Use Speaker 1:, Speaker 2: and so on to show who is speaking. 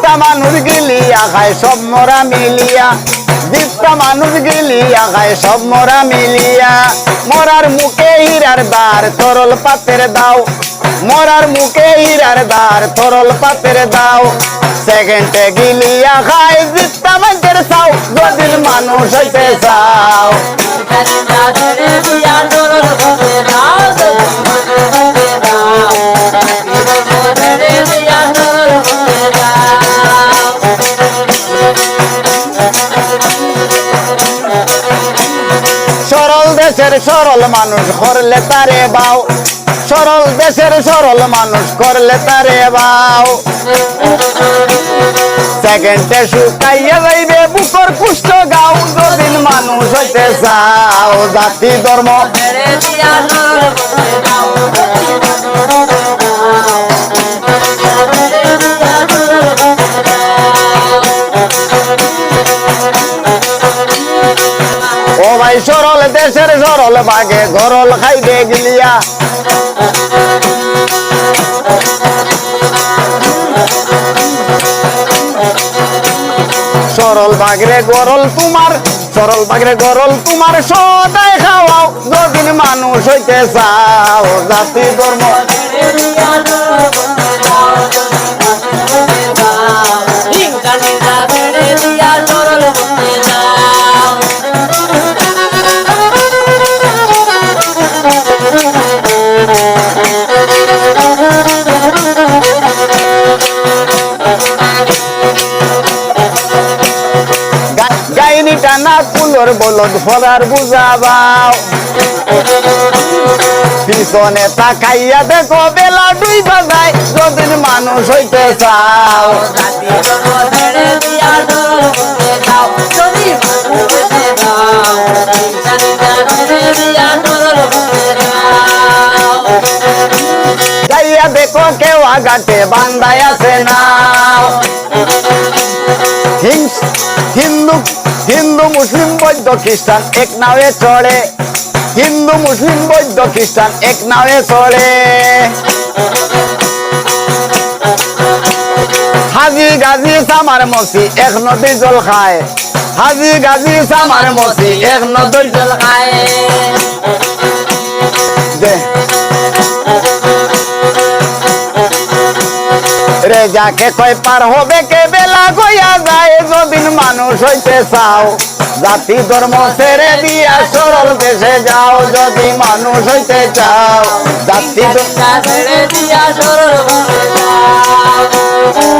Speaker 1: দিকটা মানুষ গিলিয়া খায় সব মরা মিলিয়া। দীপ্তা মানুষ গিলিয়া খায় সব মরা মিলিয়া। মরার মুখে হীরার বার তরল পাতের দাও। মরার মুখে হীরার বার তরল পাতের দাও। সেকেন্ডে গিলিয়া খায় দীপ্তা মানুষের চাও। যদি মানুষ হইতে দেশের সরল মানুষ করলে তারে বাও। সরল দেশের সরল মানুষ করলে তারে বাও। সেকেন্ডে শুকাইয়া যাইবে বুকর কুষ্ঠ গাও। যদিন মানুষ হইতে চাও, জাতি ধর্ম। ভাই, সরল দেশের সরল বাগে গরল খাইবে গিলিয়া। সরল বাগরে গরল তোমার সরল বাগরে গরল তোমার সদাই খাওয়াও যদিন মানুষ হইতে চাও, জাতি ধর্ম। গাইনি টানা কুলোর বলদ ফলার বুঝাবাও। পিছনে তাকাইয়া দেখো বেলা দুই বাজায়, যদিন মানুষ হইতে চাও। যাইয়া দেখো কেউ আগাতে বান্দায় আছে না। হিন্দু হিন্দু, মুসলিম বৈদ্য খ্রিস্টান, এক নাওয়ে চড়ে হিন্দু, মুসলিম বৈদ্য খ্রিস্টান, এক নাওয়ে চড়ে হাজি গাজি সামার মসি, এক নদী জল খায়। হাজি গাজি সামার মসি, এক নদী জল খায়। রে যাকে কয় পার হবে কে বেলা গইয়া যায়? যদিন মানুষ হইতে চাও। জাতি ধর্ম ছেড়ে দিয়া সরল দেশে যাও। যদি মানুষ হইতে চাও, জাতি ধর্ম
Speaker 2: ছেড়ে দিয়া সরল